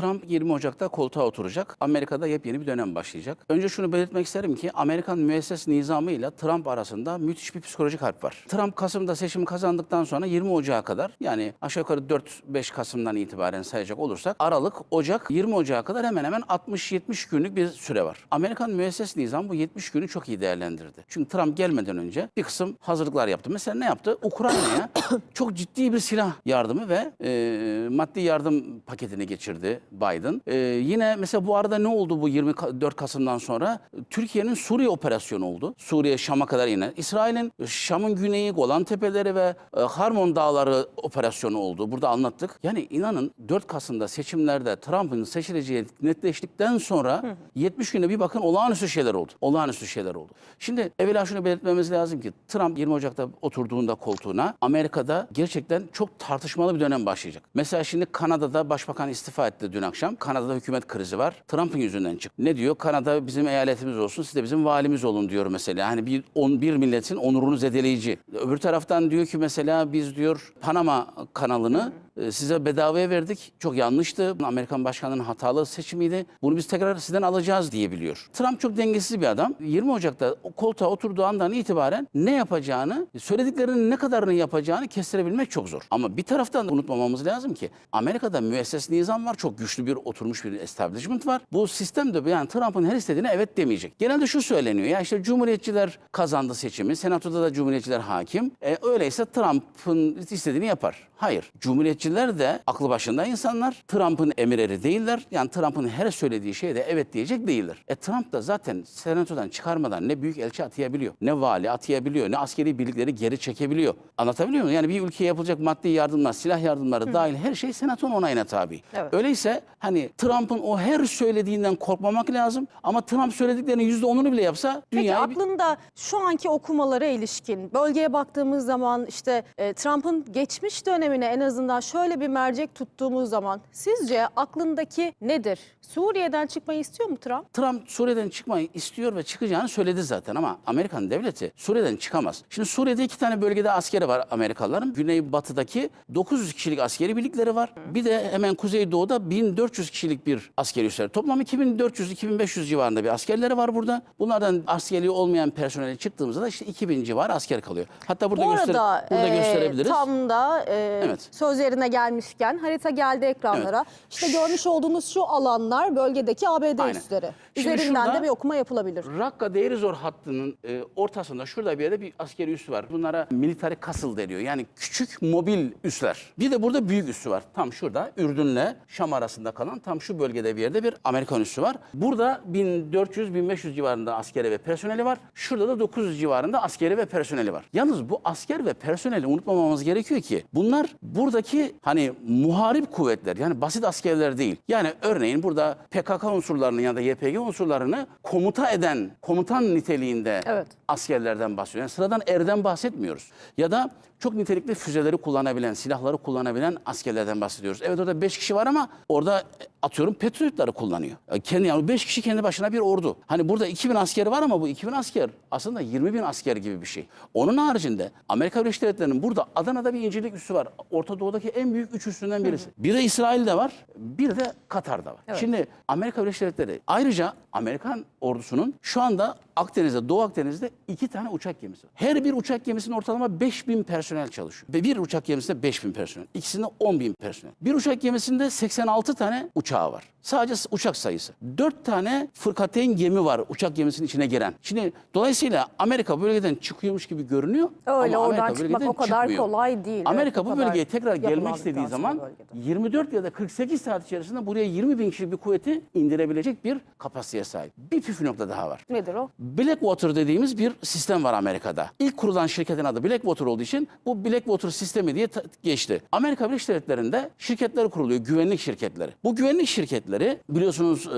Trump 20 Ocak'ta koltuğa oturacak. Amerika'da yepyeni bir dönem başlayacak. Önce şunu belirtmek isterim ki Amerikan müesses nizamı ile Trump arasında müthiş bir psikolojik harp var. Trump Kasım'da seçimi kazandıktan sonra 20 Ocak'a kadar yani aşağı yukarı 4-5 Kasım'dan itibaren sayacak olursak Aralık, Ocak, 20 Ocak'a kadar hemen hemen 60-70 günlük bir süre var. Amerikan müesses nizam bu 70 günü çok iyi değerlendirdi. Çünkü Trump gelmeden önce bir kısım hazırlıklar yaptı. Mesela ne yaptı? Ukrayna'ya çok ciddi bir silah yardımı ve e, maddi yardım paketini geçirdi Biden. E, yine mesela bu arada ne oldu bu 24 Kasım'dan sonra? Türkiye'nin Suriye operasyonu oldu. Suriye Şam'a kadar yine. İsrail'in Şam'ın güneyi Golan Tepeleri ve e, Harmon Dağları operasyonu oldu. Burada anlattık. Yani inanın 4 Kasım'da seçimlerde Trump'ın seçileceği netleştikten sonra 70 günde bir bakın olağanüstü şeyler oldu. Olağanüstü şeyler oldu. Şimdi evvela şunu belirtmemiz lazım ki Trump 20 Ocak'ta oturduğunda koltuğuna Amerika'da gerçekten çok tartışmalı bir dönem başlayacak. Mesela şimdi Kanada'da başbakan istifa etti dün akşam. Kanada'da hükümet krizi var. Trump'ın yüzünden çıktı. Ne diyor? Kanada bizim eyaletimiz olsun, siz de bizim valimiz olun diyor mesela. Hani bir, on, bir milletin onurunu zedeleyici. Öbür taraftan diyor ki mesela biz diyor Panama kanalını size bedavaya verdik. Çok yanlıştı. Amerikan başkanının hatalı seçimiydi. Bunu biz tekrar sizden alacağız diyebiliyor. Trump çok dengesiz bir adam. 20 Ocak'ta koltuğa oturduğu andan itibaren ne yapacağını, söylediklerinin ne kadarını yapacağını kestirebilmek çok zor. Ama bir taraftan da unutmamamız lazım ki Amerika'da müesses nizam var. Çok güçlü bir oturmuş bir establishment var. Bu sistem de yani Trump'ın her istediğine evet demeyecek. Genelde şu söyleniyor. Ya işte Cumhuriyetçiler kazandı seçimi. Senatoda da Cumhuriyetçiler hakim. E, öyleyse Trump'ın istediğini yapar. Hayır. Cumhuriyetçiler de aklı başında insanlar. Trump'ın emirleri değiller. Yani Trump'ın her söylediği şeye de evet diyecek değiller. E Trump da zaten senatodan çıkarmadan ne büyük elçi atayabiliyor, ne vali atayabiliyor, ne askeri birlikleri geri çekebiliyor. Anlatabiliyor muyum? Yani bir ülkeye yapılacak maddi yardımlar, silah yardımları dahil her şey senatonun onayına tabi. Evet. Öyleyse hani Trump'ın o her söylediğinden korkmamak lazım. Ama Trump söylediklerinin yüzde onunu bile yapsa Peki dünyayı... bir- aklında şu anki okumalara ilişkin bölgeye baktığımız zaman işte e, Trump'ın geçmiş dönemine en azından şöyle bir mercek tuttuğumuz zaman sizce aklındaki nedir? Suriye'den çıkmayı istiyor mu Trump? Trump Suriye'den çıkmayı istiyor ve çıkacağını söyledi zaten ama Amerikan devleti Suriye'den çıkamaz. Şimdi Suriye'de iki tane bölgede askeri var Amerikalıların. Güneybatıdaki 900 kişilik askeri birlikleri var. Bir de hemen kuzeydoğuda 1400 kişilik bir askeri üsleri. Toplam 2400-2500 civarında bir askerleri var burada. Bunlardan askeri olmayan personeli çıktığımızda da işte 2000 civarı asker kalıyor. Hatta burada, Bu göster arada burada e, gösterebiliriz. tam da e, Evet. söz yerine gelmişken harita geldi ekranlara. İşte görmüş olduğunuz şu alanlar bölgedeki ABD Aynen. üsleri. Şimdi Üzerinden şurada- de bir okuma yapılabilir. Rakka Deirizor hattının e, ortasında şurada bir yerde bir askeri üssü var. Bunlara military castle deniyor. Yani küçük mobil üsler. Bir de burada büyük üssü var. Tam şurada Ürdün'le Şam arasında kalan tam şu bölgede bir yerde bir Amerikan üssü var. Burada 1400-1500 civarında askeri ve personeli var. Şurada da 900 civarında askeri ve personeli var. Yalnız bu asker ve personeli unutmamamız gerekiyor ki bunlar buradaki hani muharip kuvvetler yani basit askerler değil. Yani örneğin burada PKK unsurlarını ya da YPG unsurlarını komuta eden komutan niteliğinde Evet. askerlerden bahsediyoruz. Yani sıradan erden bahsetmiyoruz. Ya da çok nitelikli füzeleri kullanabilen, silahları kullanabilen askerlerden bahsediyoruz. Evet orada 5 kişi var ama orada atıyorum Patriotları kullanıyor. E, Kendi yani 5 kişi kendi başına bir ordu. Hani burada 2000 askeri var ama bu 2000 asker aslında 20 bin asker gibi bir şey. Onun haricinde Amerika Birleşik Devletleri'nin burada Adana'da bir incirlik üssü var. Orta Doğu'daki en büyük üç üssünden birisi. Bir de İsrail'de var, bir de Katar'da var. Şimdi Amerika Birleşik Devletleri ayrıca Amerikan ordusunun şu anda Akdeniz'de, Doğu Akdeniz'de iki tane uçak gemisi var. Her bir uçak gemisinin ortalama 5000 personel çalışıyor. Bir uçak gemisinde 5000 personel. İkisinde 10.000 personel. Bir uçak gemisinde 86 tane uçağı var. Sadece uçak sayısı. 4 tane fırkateyn gemi var uçak gemisinin içine giren. Şimdi dolayısıyla Amerika bölgeden çıkıyormuş gibi görünüyor. Öyle, ama oradan Amerika çıkmak o kadar çıkmıyor. kolay değil. Amerika Evet, bu bölgeye tekrar gelmek istediği zaman bölgede. 24 ya da 48 saat içerisinde buraya 20 bin kişilik bir kuvveti indirebilecek bir kapasiteye sahip. Bir püf nokta daha var. Nedir o? Blackwater dediğimiz bir sistem var Amerika'da. İlk kurulan şirketin adı Blackwater olduğu için bu Blackwater sistemi diye geçti. Amerika Birleşik Devletleri'nde şirketler kuruluyor, güvenlik şirketleri. Bu güvenlik şirketleri biliyorsunuz e,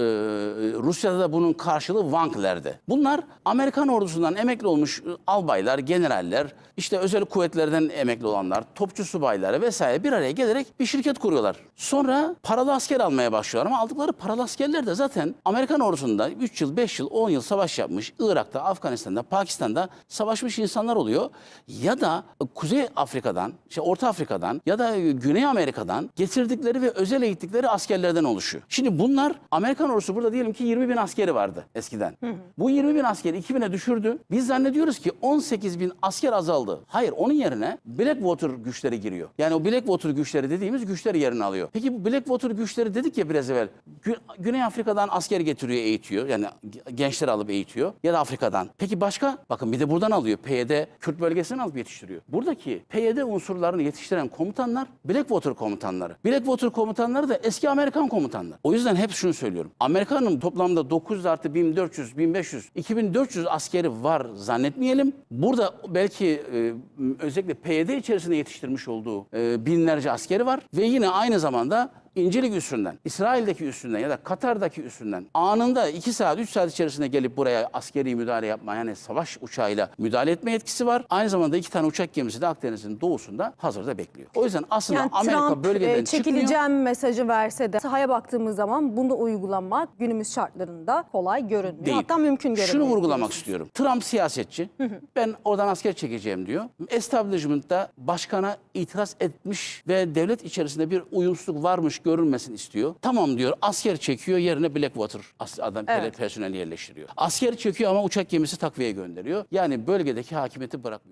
Rusya'da da bunun karşılığı Wagner'di. Bunlar Amerikan ordusundan emekli olmuş e, albaylar, generaller, işte özel kuvvetlerden emekli olanlar, topçu subayları vesaire bir araya gelerek bir şirket kuruyorlar. Sonra paralı asker almaya başlıyorlar ama aldıkları paralı askerler de zaten Amerikan ordusunda 3 yıl, 5 yıl, 10 yıl savaş yapmış, Irak'ta, Afganistan'da, Pakistan'da savaşmış insanlar oluyor. Ya da Kuzey Afrika'dan, işte Orta Afrika'dan ya da Güney Amerika'dan getirdikleri ve özel eğittikleri askerlerden oluşuyor. Şimdi bunlar Amerikan ordusu burada diyelim ki 20 bin askeri vardı eskiden. Bu 20 bin askeri 2000'e düşürdü. Biz zannediyoruz ki 18 bin asker azaldı. Hayır onun yerine Blackwater güçleri giriyor. Yani o Blackwater güçleri dediğimiz güçleri yerini alıyor. Peki bu Blackwater güçleri dedik ya biraz evvel. Gü- Güney Afrika'dan asker getiriyor eğitiyor. Yani gençleri alıp eğitiyor. Ya da Afrika'dan. Peki başka? Bakın bir de buradan alıyor. PYD Kürt bölgesinden alıp yetiştiriyor. Buradaki PYD unsurlarını yetiştiren komutanlar Blackwater komutanları. Blackwater komutanları da eski Amerikan komutanlar. O yüzden hep şunu söylüyorum. Amerika'nın toplamda 900 artı 1400, 1500, 2400 askeri var zannetmeyelim. Burada belki e, özellikle PYD içerisinde yetiştirmiş olduğu e, binlerce askeri var. Ve yine aynı zamanda İncilik üssünden, İsrail'deki üssünden ya da Katar'daki üssünden anında 2 saat 3 saat içerisinde gelip buraya askeri müdahale yapma yani savaş uçağıyla müdahale etme yetkisi var. Aynı zamanda iki tane uçak gemisi de Akdeniz'in doğusunda hazırda bekliyor. O yüzden aslında Yani Amerika Trump bölgeden e, çıkmıyor. çekileceğim mesajı verse de sahaya baktığımız zaman bunu uygulamak günümüz şartlarında kolay görünmüyor. değil. Hatta mümkün görünmüyor. Şunu vurgulamak istiyorum. Trump siyasetçi. ben oradan asker çekeceğim diyor. Establishment'ta başkana itiraz etmiş ve devlet içerisinde bir uyumsuzluk varmış görünmesini istiyor. Tamam diyor asker çekiyor yerine Blackwater adam Evet. personel yerleştiriyor. Asker çekiyor ama uçak gemisi takviye gönderiyor. Yani bölgedeki hakimiyeti bırakmıyor.